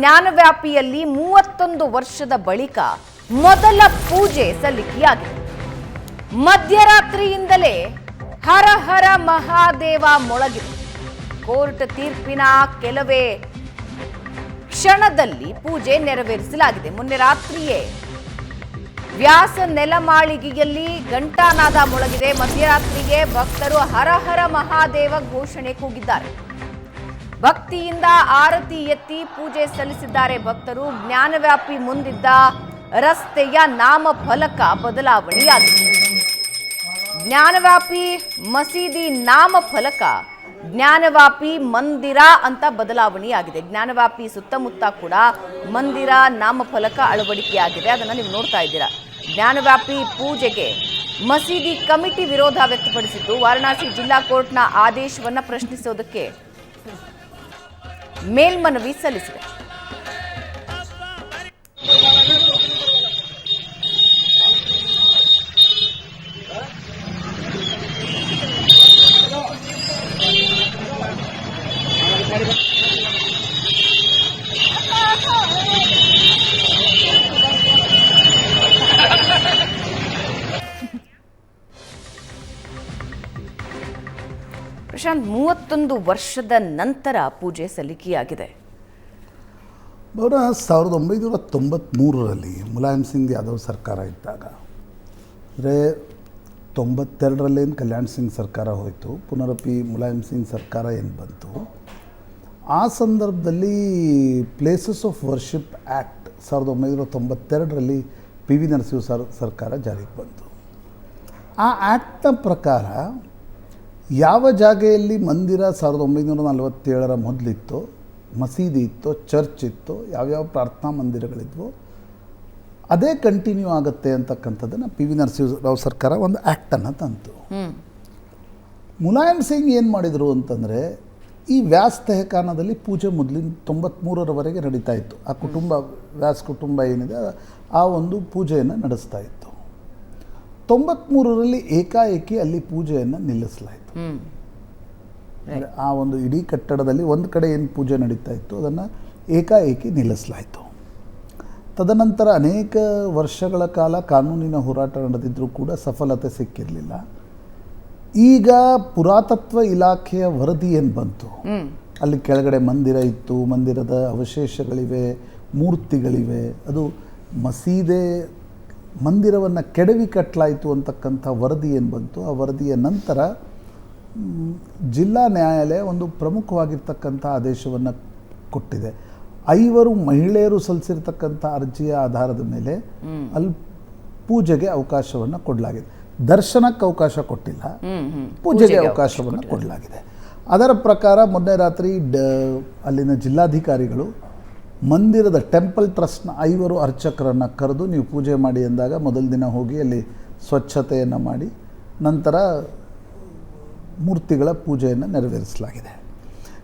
ಜ್ಞಾನವ್ಯಾಪಿಯಲ್ಲಿ ಮೂವತ್ತೊಂದು ವರ್ಷದ ಬಳಿಕ ಮೊದಲ ಪೂಜೆ ಸಲ್ಲಿಕೆಯಾಗಿದೆ. ಮಧ್ಯರಾತ್ರಿಯಿಂದಲೇ ಹರ ಹರ ಮಹಾದೇವ ಮೊಳಗಿದೆ ಕೋರ್ಟ್ ತೀರ್ಪಿನ ಕೆಲವೇ ಕ್ಷಣದಲ್ಲಿ ಪೂಜೆ ನೆರವೇರಿಸಲಾಗಿದೆ. ಮೊನ್ನೆ ರಾತ್ರಿಯೇ ವ್ಯಾಸ ನೆಲಮಾಳಿಗೆಯಲ್ಲಿ ಘಂಟಾನಾದ ಮೊಳಗಿದೆ. ಮಧ್ಯರಾತ್ರಿಗೆ ಭಕ್ತರು ಹರ ಹರ ಮಹಾದೇವ ಘೋಷಣೆ ಕೂಗಿದ್ದಾರೆ. ಭಕ್ತಿಯಿಂದ ಆರತಿ ಎತ್ತಿ ಪೂಜೆ ಸಲ್ಲಿಸಿದ್ದಾರೆ ಭಕ್ತರು. ಜ್ಞಾನವ್ಯಾಪಿ ಮುಂದಿದ್ದ ರಸ್ತೆಯ ನಾಮಫಲಕ ಬದಲಾವಣೆಯಾಗಿದೆ. ಜ್ಞಾನವ್ಯಾಪಿ ಮಸೀದಿ ನಾಮ ಫಲಕ ಜ್ಞಾನವ್ಯಾಪಿ ಮಂದಿರ ಅಂತ ಬದಲಾವಣೆಯಾಗಿದೆ. ಜ್ಞಾನವ್ಯಾಪಿ ಸುತ್ತಮುತ್ತ ಕೂಡ ಮಂದಿರ ನಾಮಫಲಕ ಅಳವಡಿಕೆಯಾಗಿದೆ. ಅದನ್ನು ನೀವು ನೋಡ್ತಾ ಇದ್ದೀರಾ. ಜ್ಞಾನವ್ಯಾಪಿ ಪೂಜೆಗೆ ಮಸೀದಿ ಕಮಿಟಿ ವಿರೋಧ ವ್ಯಕ್ತಪಡಿಸಿದ್ದು. ವಾರಣಾಸಿ ಜಿಲ್ಲಾ ಕೋರ್ಟ್ನ ಆದೇಶವನ್ನು ಪ್ರಶ್ನಿಸೋದಕ್ಕೆ ಮೇಲ್ಮನವಿ ಸಲ್ಲಿಸಿದೆ. ಮೂವತ್ತೊಂದು ವರ್ಷದ ನಂತರ ಪೂಜೆ ಸಲ್ಲಿಕೆಯಾಗಿದೆ. ಅವರ ಸಾವಿರದ ಒಂಬೈನೂರ ತೊಂಬತ್ತ್ಮೂರರಲ್ಲಿ ಮುಲಾಯಂ ಸಿಂಗ್ ಯಾದವ್ ಸರ್ಕಾರ ಇದ್ದಾಗ, ಅಂದರೆ ತೊಂಬತ್ತೆರಡರಲ್ಲೇನು ಕಲ್ಯಾಣ್ ಸಿಂಗ್ ಸರ್ಕಾರ ಹೋಯಿತು, ಪುನರಪಿ ಮುಲಾಯಂ ಸಿಂಗ್ ಸರ್ಕಾರ ಏನು ಬಂತು, ಆ ಸಂದರ್ಭದಲ್ಲಿ ಪ್ಲೇಸಸ್ ಆಫ್ ವರ್ಷಿಪ್ ಆ್ಯಕ್ಟ್ ಸಾವಿರದ ಒಂಬೈನೂರ ತೊಂಬತ್ತೆರಡರಲ್ಲಿ ಪಿ ವಿ ನರಸಿಂಹ ಸರ್, ಸರ್ಕಾರ ಜಾರಿಗೆ ಬಂತು. ಆ ಆ್ಯಕ್ಟ್ನ ಪ್ರಕಾರ ಯಾವ ಜಾಗೆಯಲ್ಲಿ ಮಂದಿರ ಸಾವಿರದ ಒಂಬೈನೂರ ನಲವತ್ತೇಳರ ಮೊದಲಿತ್ತು ಮಸೀದಿ ಇತ್ತು ಚರ್ಚ್ ಇತ್ತು ಯಾವ್ಯಾವ ಪ್ರಾರ್ಥನಾ ಮಂದಿರಗಳಿದ್ವು ಅದೇ ಕಂಟಿನ್ಯೂ ಆಗುತ್ತೆ ಅಂತಕ್ಕಂಥದ್ದನ್ನು ಪಿ ವಿ ನರಸಿಂಹರಾವ್ ಸರ್ಕಾರ ಒಂದು ಆ್ಯಕ್ಟನ್ನು ತಂತು. ಮುಲಾಯಂ ಸಿಂಗ್ ಏನು ಮಾಡಿದರು ಅಂತಂದರೆ ಈ ವ್ಯಾಸ್ ತೆಹಕಾನದಲ್ಲಿ ಪೂಜೆ ಮೊದಲಿನ ತೊಂಬತ್ತ್ಮೂರರವರೆಗೆ ನಡೀತಾ ಇತ್ತು. ಆ ಕುಟುಂಬ ವ್ಯಾಸ್ ಕುಟುಂಬ ಏನಿದೆ ಆ ಒಂದು ಪೂಜೆಯನ್ನು ನಡೆಸ್ತಾ ಇತ್ತು. ತೊಂಬತ್ತ್ಮೂರರಲ್ಲಿ ಏಕಾಏಕಿ ಅಲ್ಲಿ ಪೂಜೆಯನ್ನು ನಿಲ್ಲಿಸಲಾಯಿತು. ಆ ಒಂದು ಇಡೀ ಕಟ್ಟಡದಲ್ಲಿ ಒಂದು ಕಡೆ ಏನು ಪೂಜೆ ನಡೀತಾ ಇತ್ತು ಅದನ್ನು ಏಕಾಏಕಿ ನಿಲ್ಲಿಸಲಾಯಿತು. ತದನಂತರ ಅನೇಕ ವರ್ಷಗಳ ಕಾಲ ಕಾನೂನಿನ ಹೋರಾಟ ನಡೆದಿದ್ದರೂ ಕೂಡ ಸಫಲತೆ ಸಿಕ್ಕಿರಲಿಲ್ಲ. ಈಗ ಪುರಾತತ್ವ ಇಲಾಖೆಯ ವರದಿ ಏನು ಬಂತು? ಅಲ್ಲಿ ಕೆಳಗಡೆ ಮಂದಿರ ಇತ್ತು ಮಂದಿರದ ಅವಶೇಷಗಳಿವೆ ಮೂರ್ತಿಗಳಿವೆ ಅದು ಮಸೀದೆ ಮಂದಿರವನ್ನು ಕೆಡವಿ ಕಟ್ಟಲಾಯಿತು ಅಂತಕ್ಕಂಥ ವರದಿ ಏನು ಬಂತು? ಆ ವರದಿಯ ನಂತರ ಜಿಲ್ಲಾ ನ್ಯಾಯಾಲಯ ಒಂದು ಪ್ರಮುಖವಾಗಿರ್ತಕ್ಕಂಥ ಆದೇಶವನ್ನು ಕೊಟ್ಟಿದೆ. ಐವರು ಮಹಿಳೆಯರು ಸಲ್ಲಿಸಿರ್ತಕ್ಕಂಥ ಅರ್ಜಿಯ ಆಧಾರದ ಮೇಲೆ ಅಲ್ಲಿ ಪೂಜೆಗೆ ಅವಕಾಶವನ್ನು ಕೊಡಲಾಗಿದೆ. ದರ್ಶನಕ್ಕೆ ಅವಕಾಶ ಕೊಟ್ಟಿಲ್ಲ. ಪೂಜೆಗೆ ಅವಕಾಶವನ್ನು ಕೊಡಲಾಗಿದೆ. ಅದರ ಪ್ರಕಾರ ಮೊನ್ನೆ ರಾತ್ರಿ ಡ ಅಲ್ಲಿನ ಜಿಲ್ಲಾಧಿಕಾರಿಗಳು ಮಂದಿರದ ಟೆಂಪಲ್ ಟ್ರಸ್ಟ್ನ ಐವರು ಅರ್ಚಕರನ್ನು ಕರೆದು ನೀವು ಪೂಜೆ ಮಾಡಿ ಎಂದಾಗ ಮೊದಲ ದಿನ ಹೋಗಿ ಅಲ್ಲಿ ಸ್ವಚ್ಛತೆಯನ್ನು ಮಾಡಿ ನಂತರ ಮೂರ್ತಿಗಳ ಪೂಜೆಯನ್ನು ನೆರವೇರಿಸಲಾಗಿದೆ.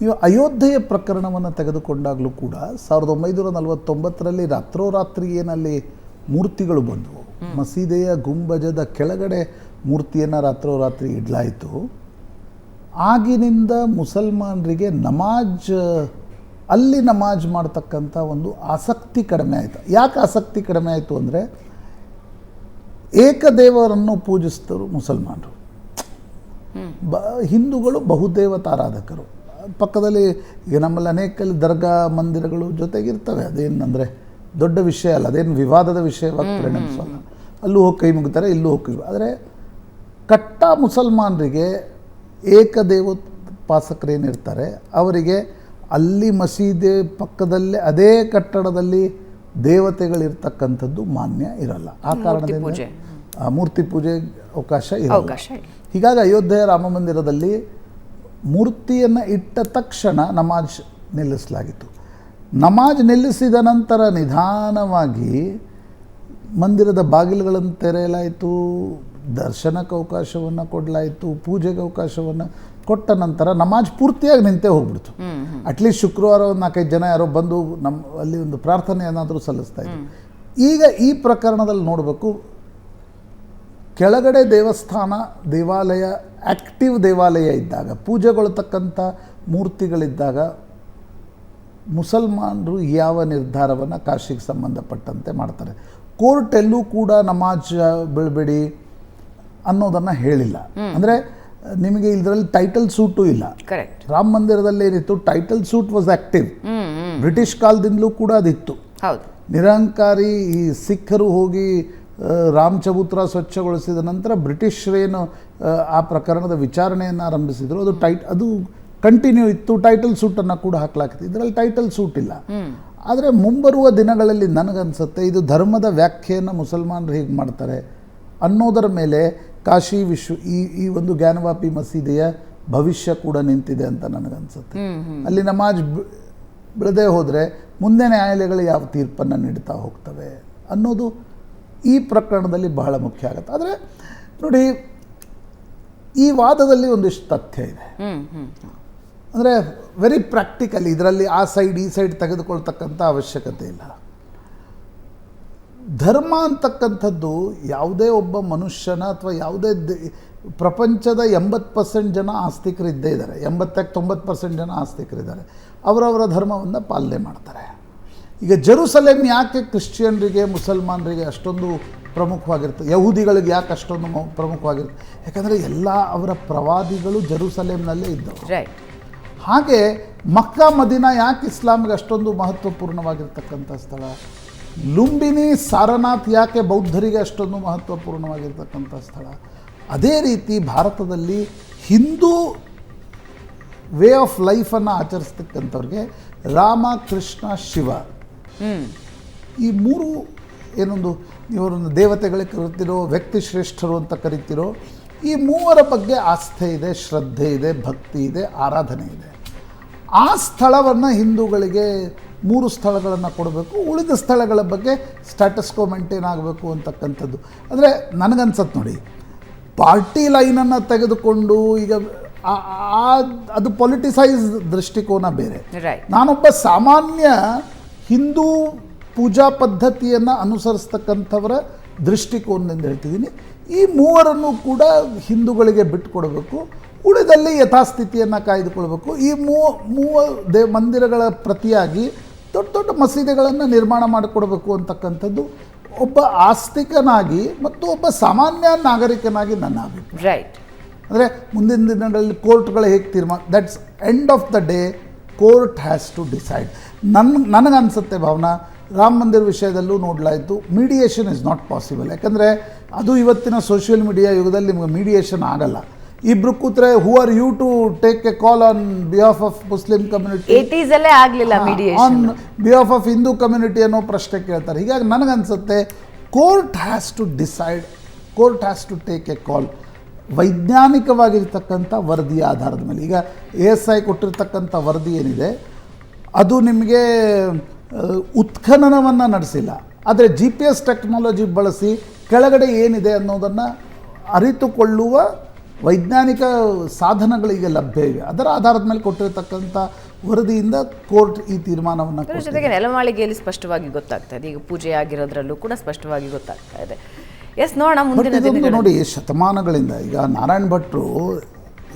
ನೀವು ಅಯೋಧ್ಯೆಯ ಪ್ರಕರಣವನ್ನು ತೆಗೆದುಕೊಂಡಾಗಲೂ ಕೂಡ ಸಾವಿರದ ಒಂಬೈನೂರ ನಲವತ್ತೊಂಬತ್ತರಲ್ಲಿ ರಾತ್ರೋರಾತ್ರಿ ಏನಲ್ಲಿ ಮೂರ್ತಿಗಳು ಬಂದವು ಮಸೀದೆಯ ಗುಂಬಜದ ಕೆಳಗಡೆ ಮೂರ್ತಿಯನ್ನು ರಾತ್ರೋರಾತ್ರಿ ಇಡಲಾಯಿತು. ಆಗಿನಿಂದ ಮುಸಲ್ಮಾನರಿಗೆ ನಮಾಜ್ ಅಲ್ಲಿ ನಮಾಜ್ ಮಾಡ್ತಕ್ಕಂಥ ಒಂದು ಆಸಕ್ತಿ ಕಡಿಮೆ ಆಯಿತು. ಯಾಕೆ ಆಸಕ್ತಿ ಕಡಿಮೆ ಆಯಿತು ಅಂದರೆ ಏಕದೇವರನ್ನು ಪೂಜಿಸಿದರು ಮುಸಲ್ಮಾನರು. ಬ ಹಿಂದೂಗಳು ಬಹುದೇವತಾರಾಧಕರು. ಪಕ್ಕದಲ್ಲಿ ಈಗ ನಮ್ಮಲ್ಲಿ ಅನೇಕ ದರ್ಗಾ ಮಂದಿರಗಳು ಜೊತೆಗಿರ್ತವೆ. ಅದೇನಂದರೆ ದೊಡ್ಡ ವಿಷಯ ಅಲ್ಲ ಅದೇನು ವಿವಾದದ ವಿಷಯವಾಗಿ ಪರಿಣಮಿಸಲ್ಲ. ಅಲ್ಲೂ ಹೋಗಿ ಕೈ ಮುಗಿತಾರೆ ಇಲ್ಲೂ ಹೋಗಿ ಆದರೆ ಕಟ್ಟ ಮುಸಲ್ಮಾನರಿಗೆ ಏಕದೇವೋಪಾಸಕರೇನಿರ್ತಾರೆ ಅವರಿಗೆ ಅಲ್ಲಿ ಮಸೀದಿ ಪಕ್ಕದಲ್ಲೇ ಅದೇ ಕಟ್ಟಡದಲ್ಲಿ ದೇವತೆಗಳಿರ್ತಕ್ಕಂಥದ್ದು ಮಾನ್ಯ ಇರಲ್ಲ. ಆ ಕಾರಣದಿಂದ ಮೂರ್ತಿ ಪೂಜೆ ಅವಕಾಶ ಇರಲ್ಲ. ಹೀಗಾಗಿ ಅಯೋಧ್ಯೆಯ ರಾಮ ಮಂದಿರದಲ್ಲಿ ಮೂರ್ತಿಯನ್ನು ಇಟ್ಟ ತಕ್ಷಣ ನಮಾಜ್ ನಿಲ್ಲಿಸಲಾಗಿತ್ತು. ನಮಾಜ್ ನಿಲ್ಲಿಸಿದ ನಂತರ ನಿಧಾನವಾಗಿ ಮಂದಿರದ ಬಾಗಿಲುಗಳನ್ನು ತೆರೆಯಲಾಯಿತು ದರ್ಶನಕ್ಕೆ ಅವಕಾಶವನ್ನು ಕೊಡಲಾಯಿತು ಪೂಜೆಗೆ ಅವಕಾಶವನ್ನು ಕೊಟ್ಟ ನಂತರ ನಮಾಜ್ ಪೂರ್ತಿಯಾಗಿ ನಿಂತೇ ಹೋಗ್ಬಿಡ್ತು. ಅಟ್ಲೀಸ್ಟ್ ಶುಕ್ರವಾರ ಒಂದು ನಾಲ್ಕೈದು ಜನ ಯಾರೋ ಬಂದು ನಮ್ಮ ಅಲ್ಲಿ ಒಂದು ಪ್ರಾರ್ಥನೆ ಏನಾದರೂ ಸಲ್ಲಿಸ್ತಾ ಇದ್ರು. ಈಗ ಈ ಪ್ರಕರಣದಲ್ಲಿ ನೋಡಬೇಕು ಕೆಳಗಡೆ ದೇವಸ್ಥಾನ ದೇವಾಲಯ ಆಕ್ಟಿವ್ ದೇವಾಲಯ ಇದ್ದಾಗ ಪೂಜೆಗೊಳ್ತಕ್ಕಂಥ ಮೂರ್ತಿಗಳಿದ್ದಾಗ ಮುಸಲ್ಮಾನರು ಯಾವ ನಿರ್ಧಾರವನ್ನು ಕಾಶಿಗೆ ಸಂಬಂಧಪಟ್ಟಂತೆ ಮಾಡ್ತಾರೆ. ಕೋರ್ಟೆಲ್ಲೂ ಕೂಡ ನಮಾಜ್ ಬೀಳ್ಬೇಡಿ ಅನ್ನೋದನ್ನು ಹೇಳಿಲ್ಲ. ಅಂದರೆ ನಿಮಗೆ ಇದರಲ್ಲಿ ಟೈಟಲ್ ಸೂಟು ಇಲ್ಲ. ಕರೆಕ್ಟ್ ರಾಮ ಮಂದಿರದಲ್ಲಿ ಏನಿತ್ತು title suit was active British ಕಾಲದಿಂದಲೂ ಕೂಡ ಅದಿತ್ತು. ಹೌದು. ನಿರಂಕಾರಿ ಈ ಸಿಖ್ಖರು ಹೋಗಿ ರಾಮ್ ಚಬೂತ್ರ ಸ್ವಚ್ಛಗೊಳಿಸಿದ ನಂತರ ಬ್ರಿಟಿಷರೇನು ಆ, ಆ ಪ್ರಕರಣದ ವಿಚಾರಣೆಯನ್ನು ಆರಂಭಿಸಿದರು. ಅದು ಟೈಟ್ ಅದು ಕಂಟಿನ್ಯೂ ಇತ್ತು. ಟೈಟಲ್ ಸೂಟನ್ನು ಕೂಡ ಹಾಕಲಾಗ್ತಿತ್ತು. ಇದರಲ್ಲಿ ಟೈಟಲ್ ಸೂಟ್ ಇಲ್ಲ. ಆದರೆ ಮುಂಬರುವ ದಿನಗಳಲ್ಲಿ ನನಗನ್ಸುತ್ತೆ ಇದು ಧರ್ಮದ ವ್ಯಾಖ್ಯೆಯನ್ನು ಮುಸಲ್ಮಾನರು ಹೇಗೆ ಮಾಡ್ತಾರೆ ಅನ್ನೋದರ ಮೇಲೆ ಕಾಶಿ ವಿಶ್ವ ಈ ಈ ಒಂದು ಜ್ಞಾನವಾಪಿ ಮಸೀದಿಯ ಭವಿಷ್ಯ ಕೂಡ ನಿಂತಿದೆ ಅಂತ ನನಗನ್ಸುತ್ತೆ. ಅಲ್ಲಿ ನಮಾಜ್ ಬಿಡದೆ ಹೋದರೆ ಮುಂದೆ ನ್ಯಾಯಾಲಯಗಳು ಯಾವ ತೀರ್ಪನ್ನು ನೀಡ್ತಾ ಹೋಗ್ತವೆ ಅನ್ನೋದು ಈ ಪ್ರಕರಣದಲ್ಲಿ ಬಹಳ ಮುಖ್ಯ ಆಗುತ್ತೆ. ಆದರೆ ನೋಡಿ ಈ ವಾದದಲ್ಲಿ ಒಂದಿಷ್ಟು ತಥ್ಯ ಇದೆ. ಅಂದರೆ ವೆರಿ ಪ್ರಾಕ್ಟಿಕಲಿ ಇದರಲ್ಲಿ ಆ ಸೈಡ್ ಈ ಸೈಡ್ ತೆಗೆದುಕೊಳ್ತಕ್ಕಂಥ ಅವಶ್ಯಕತೆ ಇಲ್ಲ. ಧರ್ಮ ಅಂತಕ್ಕಂಥದ್ದು ಯಾವುದೇ ಒಬ್ಬ ಮನುಷ್ಯನ ಅಥವಾ ಯಾವುದೇ ದ- ಪ್ರಪಂಚದ ಎಂಬತ್ತು ಪರ್ಸೆಂಟ್ ಜನ ಆಸ್ತಿಕರು ಇದ್ದೇ ಇದ್ದಾರೆ. ಎಂಬತ್ತಕ್ಕೆ ತೊಂಬತ್ತು ಪರ್ಸೆಂಟ್ ಜನ ಆಸ್ತಿಕರಿದ್ದಾರೆ ಅವರವರ ಧರ್ಮವನ್ನು ಪಾಲನೆ ಮಾಡ್ತಾರೆ. ಈಗ ಜೆರುಸಲೇಮ್ ಯಾಕೆ ಕ್ರಿಶ್ಚಿಯನ್ರಿಗೆ ಮುಸಲ್ಮಾನರಿಗೆ ಅಷ್ಟೊಂದು ಪ್ರಮುಖವಾಗಿರ್ತದೆ ಯಹೂದಿಗಳಿಗೆ ಯಾಕೆ ಅಷ್ಟೊಂದು ಪ್ರಮುಖವಾಗಿರ್ತದೆ ಪ್ರಮುಖವಾಗಿರುತ್ತೆ? ಯಾಕಂದರೆ ಎಲ್ಲ ಅವರ ಪ್ರವಾದಿಗಳು ಜೆರುಸಲೇಮ್ನಲ್ಲೇ ಇದ್ದವು ರೈಟ್ ಹಾಗೆ ಮಕ್ಕಾ ಮದೀನಾ ಯಾಕೆ ಇಸ್ಲಾಮ್ಗೆ ಅಷ್ಟೊಂದು ಮಹತ್ವಪೂರ್ಣವಾಗಿರ್ತಕ್ಕಂಥ ಸ್ಥಳ? ಲುಂಬಿನಿ ಸಾರನಾಥ್ ಯಾಕೆ ಬೌದ್ಧರಿಗೆ ಅಷ್ಟೊಂದು ಮಹತ್ವಪೂರ್ಣವಾಗಿರ್ತಕ್ಕಂಥ ಸ್ಥಳ? ಅದೇ ರೀತಿ ಭಾರತದಲ್ಲಿ ಹಿಂದೂ ವೇ ಆಫ್ ಲೈಫನ್ನು ಆಚರಿಸ್ತಕ್ಕಂಥವ್ರಿಗೆ ರಾಮ ಕೃಷ್ಣ ಶಿವ. ಈ ಮೂರು ಏನೊಂದು ಇವರೊಂದು ದೇವತೆಗಳಿಗೆ ಕರಿತಿರೋ ವ್ಯಕ್ತಿ ಶ್ರೇಷ್ಠರು ಅಂತ ಕರಿತಿರೋ ಈ ಮೂವರ ಬಗ್ಗೆ ಆಸ್ಥೆ ಇದೆ ಶ್ರದ್ಧೆ ಇದೆ ಭಕ್ತಿ ಇದೆ ಆರಾಧನೆ ಇದೆ. ಆ ಸ್ಥಳವನ್ನು ಹಿಂದೂಗಳಿಗೆ ಮೂರು ಸ್ಥಳಗಳನ್ನು ಕೊಡಬೇಕು. ಉಳಿದ ಸ್ಥಳಗಳ ಬಗ್ಗೆ ಸ್ಟ್ಯಾಟಸ್ಕೋ ಮೇಂಟೈನ್ ಆಗಬೇಕು ಅಂತಕ್ಕಂಥದ್ದು. ಅಂದರೆ ನನಗನ್ಸತ್ತೆ ನೋಡಿ ಪಾರ್ಟಿ ಲೈನನ್ನು ತೆಗೆದುಕೊಂಡು ಈಗ ಅದು ಪೊಲಿಟಿಸೈಸ್ ದೃಷ್ಟಿಕೋನ ಬೇರೆ. ನಾನೊಬ್ಬ ಸಾಮಾನ್ಯ ಹಿಂದೂ ಪೂಜಾ ಪದ್ಧತಿಯನ್ನು ಅನುಸರಿಸ್ತಕ್ಕಂಥವರ ದೃಷ್ಟಿಕೋನದಿಂದ ಹೇಳ್ತಿದ್ದೀನಿ. ಈ ಮೂವರನ್ನು ಕೂಡ ಹಿಂದೂಗಳಿಗೆ ಬಿಟ್ಟುಕೊಡಬೇಕು ಉಳಿದಲ್ಲಿ ಯಥಾಸ್ಥಿತಿಯನ್ನು ಕಾಯ್ದುಕೊಳ್ಬೇಕು. ಈ ಮೂ ಮೂವ ದೇ ಮಂದಿರಗಳ ಪ್ರತಿಯಾಗಿ ದೊಡ್ಡ ಮಸೀದಿಗಳನ್ನು ನಿರ್ಮಾಣ ಮಾಡಿಕೊಡಬೇಕು ಅಂತಕ್ಕಂಥದ್ದು ಒಬ್ಬ ಆಸ್ತಿಕನಾಗಿ ಮತ್ತು ಒಬ್ಬ ಸಾಮಾನ್ಯ ನಾಗರಿಕನಾಗಿ ನನ್ನ ಅಭಿಪ್ರಾಯ. ರೈಟ್ ಅಂದರೆ ಮುಂದಿನ ದಿನಗಳಲ್ಲಿ ಕೋರ್ಟ್ಗಳು ಹೇಗೆ ತೀರ್ಮಾನ that's end of the day court has to decide ನನ್ನ ನನಗನ್ಸುತ್ತೆ ಭಾವನಾ ರಾಮ ಮಂದಿರ ವಿಷಯದಲ್ಲೂ ನೋಡಲಾಯಿತು ಮೀಡಿಯೇಷನ್ ಇಸ್ ನಾಟ್ ಪಾಸಿಬಲ್ ಯಾಕಂದರೆ ಅದು ಇವತ್ತಿನ ಸೋಷಿಯಲ್ ಮೀಡಿಯಾ ಯುಗದಲ್ಲಿ ನಿಮಗೆ ಮೀಡಿಯೇಷನ್ ಆಗಲ್ಲ. ಇಬ್ರು ಕೂತ್ರೆ who are you to take a call on behalf of Muslim community eighties ಅಲ್ಲೇ ಆಗ್ಲಿಲ್ಲ on behalf of Hindu community ಅನ್ನೋ ಪ್ರಶ್ನೆ ಕೇಳ್ತಾರೆ. ಹೀಗಾಗಿ ನನಗನ್ಸುತ್ತೆ court has to decide court has to take a call ವೈಜ್ಞಾನಿಕವಾಗಿರ್ತಕ್ಕಂಥ ವರದಿಯ ಆಧಾರದ ಮೇಲೆ. ಈಗ ಎ ಎಸ್ ಐ ಕೊಟ್ಟಿರ್ತಕ್ಕಂಥ ವರದಿ ಏನಿದೆ ಅದು ನಿಮಗೆ ಉತ್ಖನನವನ್ನು ನಡೆಸಿಲ್ಲ. ಆದರೆ ಜಿ ಪಿ ಎಸ್ ಟೆಕ್ನಾಲಜಿ ಬಳಸಿ ಕೆಳಗಡೆ ಏನಿದೆ ಅನ್ನೋದನ್ನು ಅರಿತುಕೊಳ್ಳುವ ವೈಜ್ಞಾನಿಕ ಸಾಧನಗಳಿಗೆ ಈಗ ಲಭ್ಯ ಇವೆ. ಅದರ ಆಧಾರದ ಮೇಲೆ ಕೊಟ್ಟಿರತಕ್ಕಂಥ ವರದಿಯಿಂದ ಕೋರ್ಟ್ ಈ ತೀರ್ಮಾನವನ್ನು ಅದ್ರ ಜೊತೆಗೆ ನೆಲಮಾಳಿಗೆಯಲ್ಲಿ ಸ್ಪಷ್ಟವಾಗಿ ಗೊತ್ತಾಗ್ತಾ ಇದೆ. ಈಗ ಪೂಜೆ ಆಗಿರೋದ್ರಲ್ಲೂ ಕೂಡ ಸ್ಪಷ್ಟವಾಗಿ ಗೊತ್ತಾಗ್ತಾ ಇದೆ. ಎಸ್ ನೋಡೋಣ ಮುಂದಿನ ನೋಡಿ ಶತಮಾನಗಳಿಂದ ಈಗ ನಾರಾಯಣ ಭಟ್ರು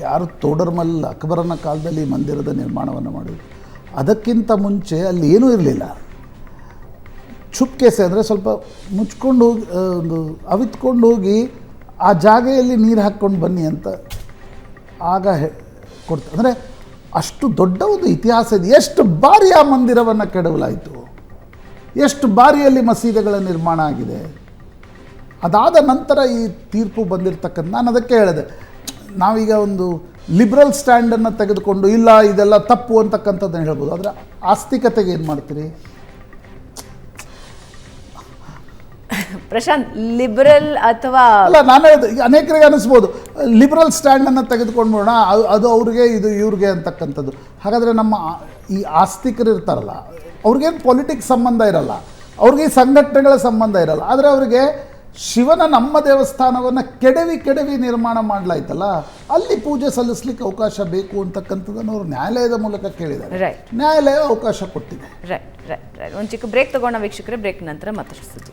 ಯಾರು ತೋಡರ್ಮಲ್ ಅಕ್ಬರನ ಕಾಲದಲ್ಲಿ ಮಂದಿರದ ನಿರ್ಮಾಣವನ್ನು ಮಾಡಿದ್ರು. ಅದಕ್ಕಿಂತ ಮುಂಚೆ ಅಲ್ಲಿ ಏನೂ ಇರಲಿಲ್ಲ. ಚುಪ್ಕೆಸೆ ಅಂದರೆ ಸ್ವಲ್ಪ ಮುಚ್ಕೊಂಡು ಹೋಗಿ ಆ, ಒಂದು ಅವಿತ್ಕೊಂಡು ಹೋಗಿ ಆ ಜಾಗೆಯಲ್ಲಿ ನೀರು ಹಾಕ್ಕೊಂಡು ಬನ್ನಿ ಅಂತ ಆಗ ಹೇ ಕೊಡ್ತ ಅಂದರೆ ಅಷ್ಟು ದೊಡ್ಡ ಒಂದು ಇತಿಹಾಸ ಇದೆ. ಎಷ್ಟು ಬಾರಿ ಆ ಮಂದಿರವನ್ನು ಕೆಡವಲಾಯಿತು. ಎಷ್ಟು ಬಾರಿಯಲ್ಲಿ ಮಸೀದಿಗಳ ನಿರ್ಮಾಣ ಆಗಿದೆ. ಅದಾದ ನಂತರ ಈ ತೀರ್ಪು ಬಂದಿರತಕ್ಕಂಥ ನಾನು ಅದಕ್ಕೆ ಹೇಳಿದೆ, ನಾವೀಗ ಒಂದು ಲಿಬ್ರಲ್ ಸ್ಟ್ಯಾಂಡನ್ನು ತೆಗೆದುಕೊಂಡು, ಇಲ್ಲ, ಇದೆಲ್ಲ ತಪ್ಪು ಅಂತಕ್ಕಂಥದ್ದನ್ನು ಹೇಳ್ಬೋದು. ಆದರೆ ಆಸ್ತಿಕತೆಗೆ ಏನು ಮಾಡ್ತೀರಿ? ಪ್ರಶಾಂತ್ ಲಿಬರಲ್ ಅಥವಾ ಅಲ್ಲ ನಾನು ಹೇಳಿದೆ ಈಗ ಅನೇಕರಿಗೆ ಅನಿಸ್ಬೋದು. ಲಿಬರಲ್ ಸ್ಟ್ಯಾಂಡನ್ನು ತೆಗೆದುಕೊಂಡು ಅದು- ಅದು ಅವ್ರಿಗೆ ಇದು ಇವ್ರಿಗೆ ಅಂತಕ್ಕಂಥದ್ದು. ಹಾಗಾದರೆ ನಮ್ಮ ಆ- ಈ ಆಸ್ತಿಕರು ಇರ್ತಾರಲ್ಲ ಅವ್ರಿಗೇನು ಪೊಲಿಟಿಕ್ಸ್ ಸಂಬಂಧ ಇರಲ್ಲ ಅವ್ರಿಗೆ ಈ ಸಂಘಟನೆಗಳ ಸಂಬಂಧ ಇರಲ್ಲ ಆದರೆ ಅವರಿಗೆ ಶಿವನ ನಮ್ಮ ದೇವಸ್ಥಾನವನ್ನು ಕೆಡವಿ ಕೆಡವಿ ನಿರ್ಮಾಣ ಮಾಡಲಾಯ್ತಲ್ಲ ಅಲ್ಲಿ ಪೂಜೆ ಸಲ್ಲಿಸ್ಲಿಕ್ಕೆ ಅವಕಾಶ ಬೇಕು ಅಂತಕ್ಕಂಥದ್ದನ್ನು ಅವರು ನ್ಯಾಯಾಲಯದ ಮೂಲಕ ಕೇಳಿದ್ದಾರೆ. ರೈಟ್ ನ್ಯಾಯಾಲಯ ಅವಕಾಶ ಕೊಟ್ಟಿದೆ. ರೈಟ್ ರೈಟ್ ರೈಟ್ ಒಂದು ಚಿಕ್ಕ ಬ್ರೇಕ್ ತಗೋಣ ವೀಕ್ಷಕರೇ ಬ್ರೇಕ್ ನಂತರ ಮತ್ತಷ್ಟು ಸುದ್ದಿ.